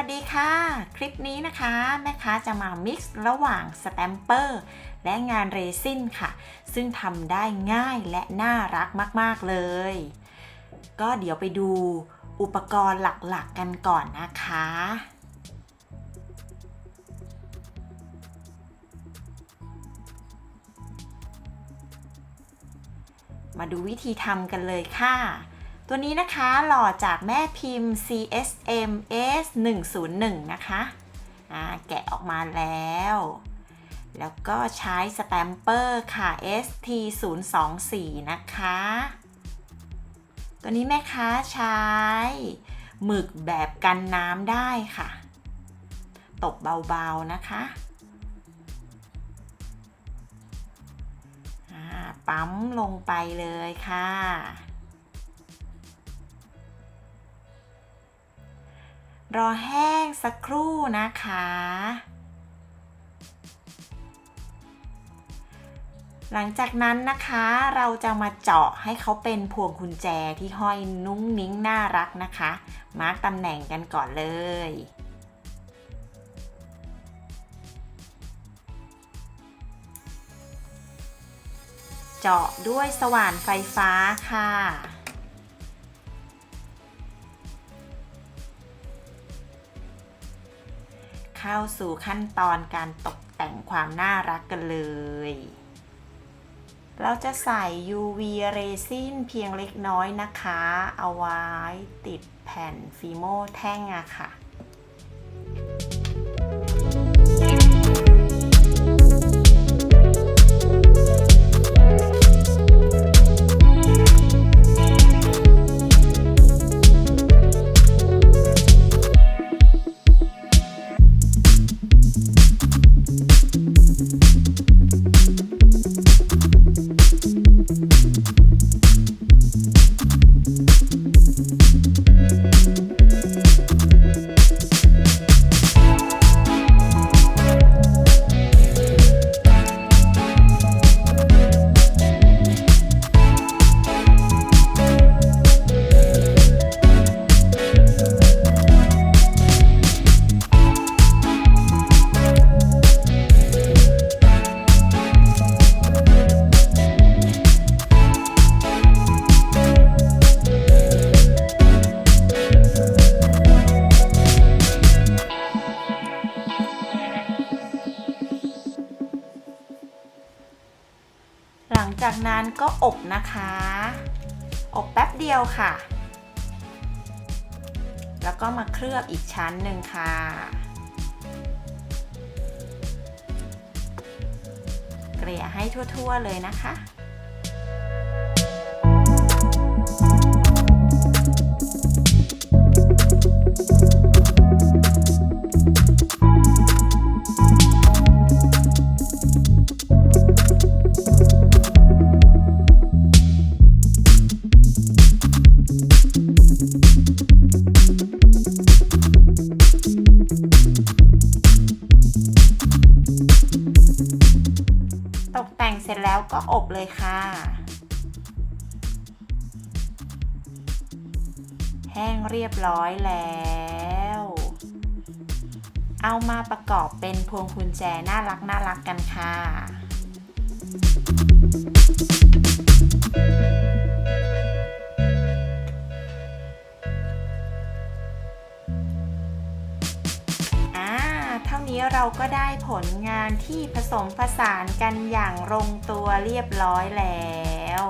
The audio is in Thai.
วัสดีค่ะ คลิปนี้นะคะ แม่ค้าจะมา mix ระหว่างสแตมเปอร์และงานเรซินค่ะ ซึ่งทำได้ง่ายและน่ารักมาก ๆ เลย ก็เดี๋ยวไปดูอุปกรณ์หลัก ๆ กันก่อนนะคะมาดูวิธีทำกันเลยค่ะ ตัวนี้นะคะหล่อจากแม่พิมพ์ CSM S101 นะคะอ่าแกะออกมาแล้ว แล้วก็ใช้สแตมเปอร์ค่ะ ST024 นะคะ ตัวนี้แม่ค้าใช้หมึกแบบกันน้ำได้ค่ะ ตบเบาๆนะคะปั๊มลงไปเลยค่ะ รอแห้งสักครู่นะคะ หลังจากนั้นนะคะเราจะมาเจาะให้เขาเป็นพวงกุญแจที่ห้อยนุ้งนิ้งน่ารักนะคะ มาร์กตำแหน่งกันก่อนเลยเจาะด้วยสว่านไฟฟ้าค่ะ เข้าสู่ขั้นตอนการตกแต่งความน่ารักกันเลย เราจะใส่ UV เรซินเพียงเล็กน้อยนะคะ เอาไว้ติดแผ่นฟิโมแท่งอะค่ะ งจากนั้นก็อบนะคะ อบแป๊บเดียวค่ะ แล้วก็มาเคลือบอีกชั้นหนึ่งค่ะ เกลี่ยให้ทั่วๆเลยนะคะ เลยค่ะ แห้งเรียบร้อยแล้ว เอามาประกอบเป็นพวงกุญแจน่ารักน่ารักกันค่ะอ่า นี้เราก็ได้ผลงานที่ผสมผสานกันอย่างลงตัวเรียบร้อยแล้ว